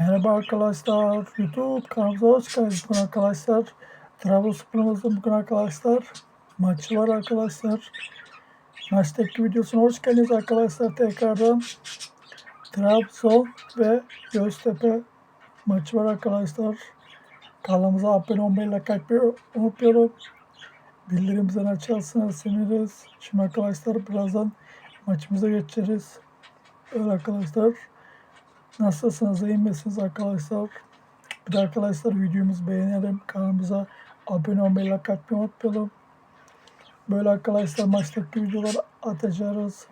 Merhaba arkadaşlar. YouTube kanalımıza hoş geldiniz bugün arkadaşlar. Trabzonspor'umuzun bugün arkadaşlar maçı var arkadaşlar. Maçtaki videosuna hoş geldiniz arkadaşlar tekrardan. Trabzon ve Göztepe maçı var arkadaşlar. Kanalımıza abone olmayı, like atmayı unutmayalım. Bildirimden açarsanız seviniriz. Şimdi arkadaşlar birazdan maçımıza geçeriz. Evet arkadaşlar. Nasılsınız? iyi misiniz arkadaşlar? Bir arkadaşlar videomuzu beğenelim. Kanalımıza abone olmayı, like atmayı unutmayalım. Böyle arkadaşlar maçtaki videolar atacağız.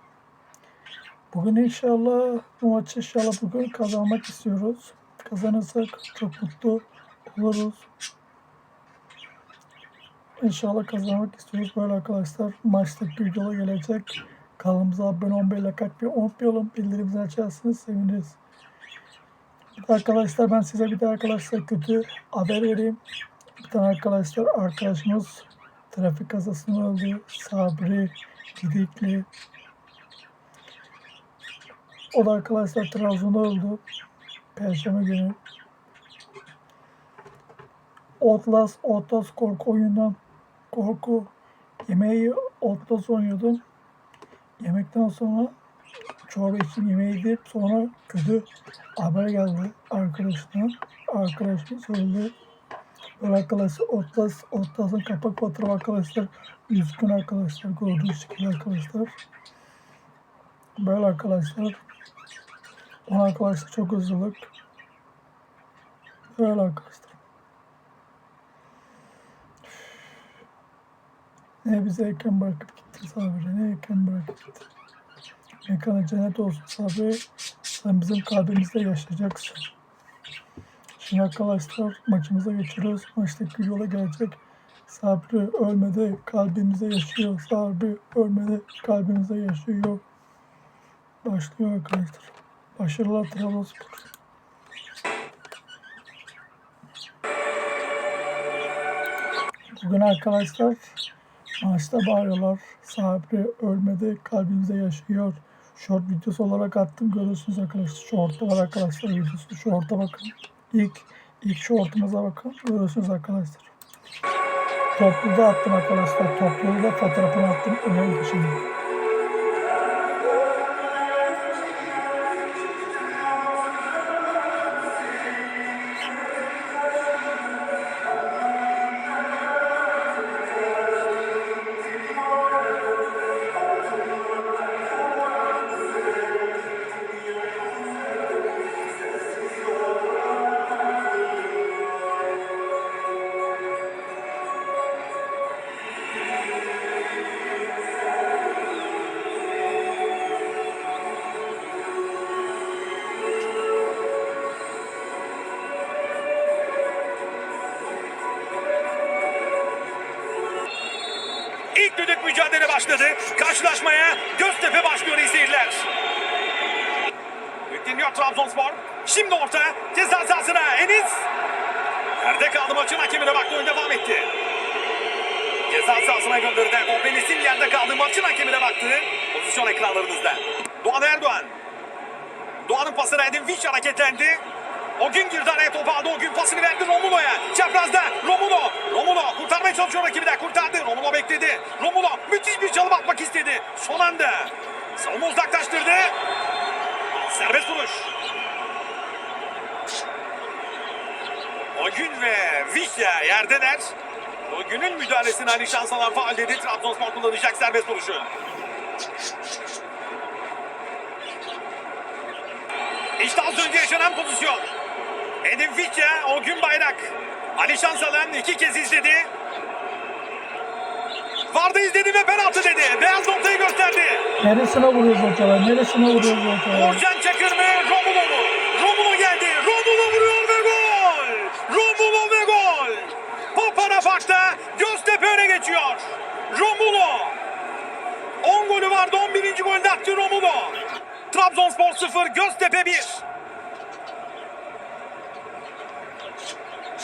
Bugün inşallah bu maçı inşallah bugün kazanmak istiyoruz. Kazanırsak çok mutlu oluruz. İnşallah kazanmak istiyoruz. Böyle arkadaşlar maçtaki videolar gelecek. Kanalımıza abone olmayı, like atmayı unutmayalım. Bildirimleri açarsanız seviniriz. Arkadaşlar ben size bir de arkadaşlar kötü haber vereyim. Bir tane arkadaşlar arkadaşımız trafik kazasında öldü. Sabri Gidikli. O da arkadaşlar Trabzon'da öldü. Perşembe günü. Outlast, Outlast korku oyundan korku yemeği Outlast oynuyordum. Yemekten sonra çorba için yemeği yiyip sonra kötü haber geldi arkadaşına. Arkadaşım söyledi. Böyle arkadaşlar Otlas, Otlas'ın kapak fotoğrafı arkadaşlar. Üzgün arkadaşlar. Gördüğünüz şekilde arkadaşlar. Böyle arkadaşlar. Ona arkadaşlar çok üzüldük. Böyle arkadaşlar. Ne bize erken bırakıp gitti Sabri. Ne erken bırakıp gitti. Mekanı cennet olsun Sabri. Sen bizim kalbimizde yaşayacaksın. Şimdi arkadaşlar maçımıza geçiyoruz. Maçtaki yola gelecek. Sabri ölmedi, kalbimizde yaşıyor. Sabri ölmedi, kalbimizde yaşıyor. Başlıyor arkadaşlar. Başarılar Trabzonspor. Bugün arkadaşlar maçta bağırıyorlar. Sabri ölmedi, kalbimizde yaşıyor. Short videosu olarak attım. Görüyorsunuz arkadaşlar. Short'ta var arkadaşlar videosu. Short'a bakın. İlk ilk short'umuza bakın. Görüyorsunuz arkadaşlar. Topluda attım arkadaşlar. Topluda fotoğrafını attım. Önemli bir İlk düdük mücadele başladı. Karşılaşmaya Göztepe başlıyor izleyiciler. Yükleniyor Trabzonspor. Şimdi orta ceza sahasına Enis. Nerede kaldı maçın hakemine baktı oyun devam etti. Ceza sahasına gönderdi. Top Enis'in yerde kaldı maçın hakemine baktı. Pozisyon ekranlarınızda. Doğan Erdoğan. Doğan'ın pasına Edin Fiş hareketlendi. O gün girdi araya topu aldı. O gün pasını verdi Romulo'ya. Çaprazda Romulo. Romulo kurtarmaya çalışıyor rakibi de kurtardı. Romulo bekledi. Romulo müthiş bir çalım atmak istedi. Son anda. Savunma uzaklaştırdı. Serbest vuruş. O gün ve Vişya yerdeler. O günün müdahalesini Ali Şansalan faal dedi. Trabzonspor kullanacak serbest vuruşu. İşte az önce yaşanan pozisyon. Edin Fitya, o gün bayrak. Ali Şansalan iki kez izledi. Vardı izledi ve penaltı dedi. Beyaz noktayı gösterdi. Neresine vuruyoruz hocalar? Neresine vuruyoruz hocalar? Orcan Çakır mı? Romulo mu? Romulo geldi. Romulo vuruyor ve gol. Romulo ve gol. Papara Park'ta Göztepe öne geçiyor. Romulo. 10 golü vardı. 11. golünde attı Romulo. Trabzonspor 0, Göztepe 1.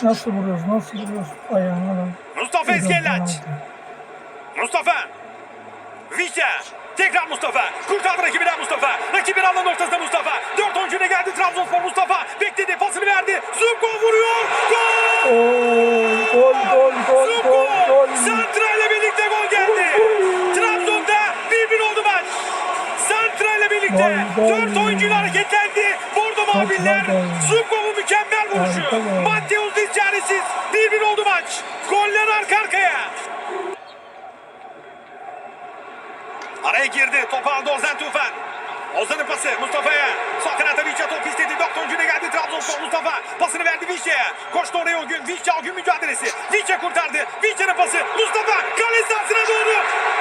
Nasıl vuruyoruz? Nasıl vuruyoruz? Ayağına lan. Mustafa Eskellaç. Mustafa. Vişya. Tekrar Mustafa. Kurtardı rakibinden Mustafa. Rakibin alan noktasında Mustafa. Dört oyuncuyla geldi Trabzonspor Mustafa. Bekledi pasını gol gol gol Zuko! gol gol. Santra ile birlikte gol geldi. Trabzon'da 1-1 oldu maç. Santra ile birlikte Gol, gol. 4 oyuncuyla hareketlendi. Güzel gol. Zuko'nun mükemmel vuruşu. Mateus Diz çaresiz. 1-1 oldu maç. Goller arka arkaya. Araya girdi. Topu aldı Ozan Tufan. Ozan'ın pası Mustafa'ya. Sol kanata Vişça top istedi. Doktorcu'na geldi Trabzonspor Mustafa. Pasını verdi Vişça'ya. Koştu oraya o gün. Vişça o gün mücadelesi. Vişça kurtardı. Vişça'nın pası. Mustafa kale sahasına doğru.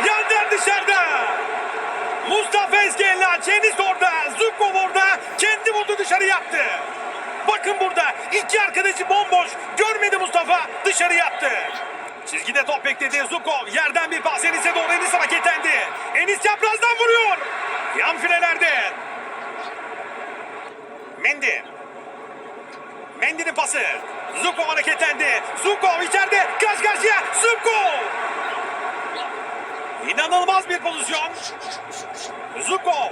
Yandan dışarıda. Mustafa Eskellaç Enis orada. Zubkov orada. Kendi vurdu dışarı yaptı. Bakın burada iki arkadaşı bomboş. Görmedi Mustafa. Dışarı yaptı. Çizgide top bekledi Zubkov. Yerden bir pas Enis'e doğru Enis hareketlendi. Enis çaprazdan vuruyor. Yan filelerde. Mendy. Mendy'nin pası. Zubkov hareketlendi. Zubkov içeride. Karşı karşıya. Zubkov. İnanılmaz bir pozisyon. Zubkov.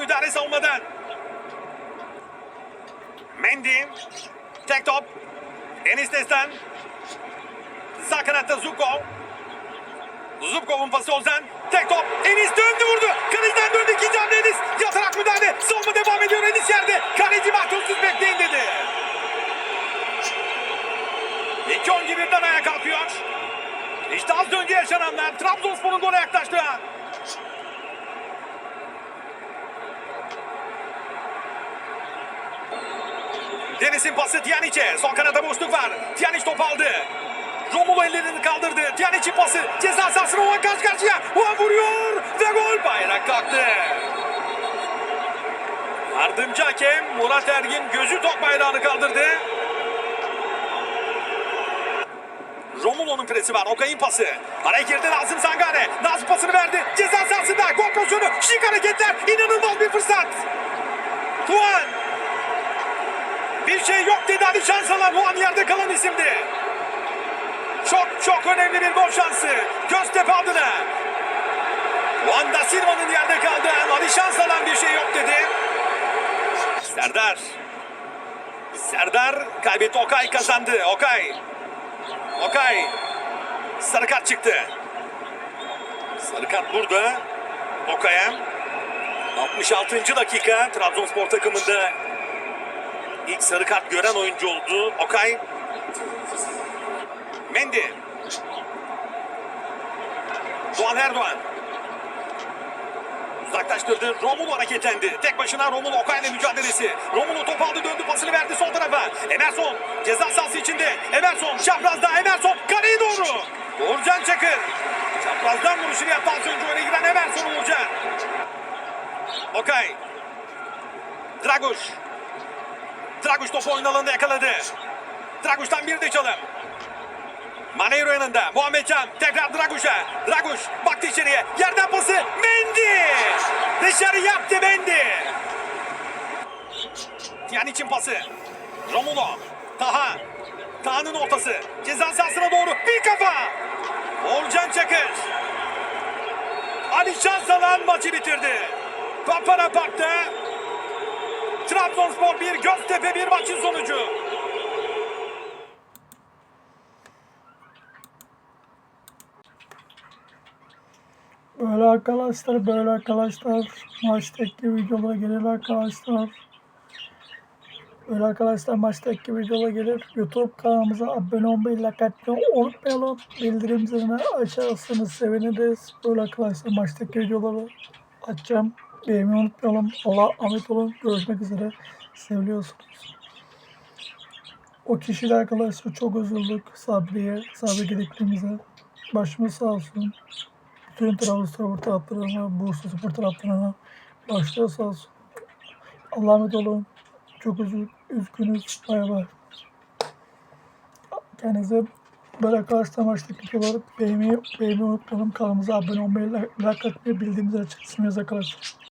Müdahale savunmadan. Mendy. Tek top. Enis Destan. Sağ kanatta Zubkov. Zubkov'un pası Ozan. Tek top. Enis döndü vurdu. Kaleciden döndü ikinci hamle Enis. Yatarak müdahale. Savunma devam ediyor Enis yerde. Kaleci mahtumsuz bekleyin dedi. İki oyuncu birden ayağa kalkıyor. İşte az önce yaşananlar Trabzonspor'un gole yaklaştı. Deniz'in pası Tiyaniç'e. Son kanada boşluk var. Tiyaniç top aldı. Romulo ellerini kaldırdı. Tiyaniç'in pası. Ceza sahasına Oğan karşı karşıya. Oğan vuruyor ve gol. Bayrak kalktı. Yardımcı hakem Murat Ergin gözü tok bayrağını kaldırdı. Romulo'nun presi var. Okay'ın pası. Araya girdi Nazım Sangare. Nazım pasını verdi. Ceza sahasında gol pozisyonu. Şık hareketler. İnanılmaz bir fırsat. Tuan. Bir şey yok dedi Ali Şansalan. Bu an yerde kalan isimdi. Çok çok önemli bir gol şansı. Göztepe adına. Juan da Silva'nın yerde kaldı. Ali Şansalan bir şey yok dedi. Serdar. Serdar kaybetti. Okay kazandı. Okay. Okay. Sarı kart çıktı. Sarı kart burada. Okay'a. 66. dakika Trabzonspor takımında ilk sarı kart gören oyuncu oldu. Okay. Mendy. Doğan Erdoğan. Uzaklaştırdı. Romulo hareketlendi. Tek başına Romulo Okay'la mücadelesi. Romulo top aldı döndü pasını verdi sol tarafa. Emerson ceza sahası içinde. Emerson çaprazda Emerson kaleye doğru. Uğurcan Çakır. Çaprazdan vuruşunu yaptı az önce öne giren Emerson Uğurcan. Okay. Draguş. Draguş topu oyun alanında yakaladı. Draguş'tan bir de çalım. Maneiro yanında. Muhammedcan tekrar Draguş'a. Draguş baktı içeriye. Yerden pası. Mendy. Dışarı yaptı Mendy. Yani için pası. Romulo. Taha. Taha'nın ortası. Ceza sahasına doğru. Bir kafa. Orcan Çakır. Ali Şansalan maçı bitirdi. Papara Park'ta Trabzonspor 1, Göztepe 1 maçın sonucu. Böyle arkadaşlar, böyle arkadaşlar. Maçtaki videolara gelir arkadaşlar. Böyle arkadaşlar maçtaki videolara gelir. YouTube kanalımıza abone olmayı, like atmayı unutmayalım. Bildirim zilini açarsanız seviniriz. Böyle arkadaşlar maçtaki videoları açacağım. Beğenmeyi unutmayalım. Allah'a emanet olun. Görüşmek üzere. Seviliyorsunuz. O kişiyle arkadaşlar çok üzüldük. Sabri'ye, Sabri gerektiğimize. Başımız sağ olsun. Bütün Trabzonspor taraftarlarına, Bursa Spor taraftarlarına başta sağ olsun. Allah'a emanet olun. Çok üzül, üzgünüz. Bay bay. Kendinize böyle arkadaşlar maçtaki videoları beğenmeyi, beğenmeyi unutmayalım. Kanalımıza abone olmayı, like atmayı, bildiğimiz açık arkadaşlar.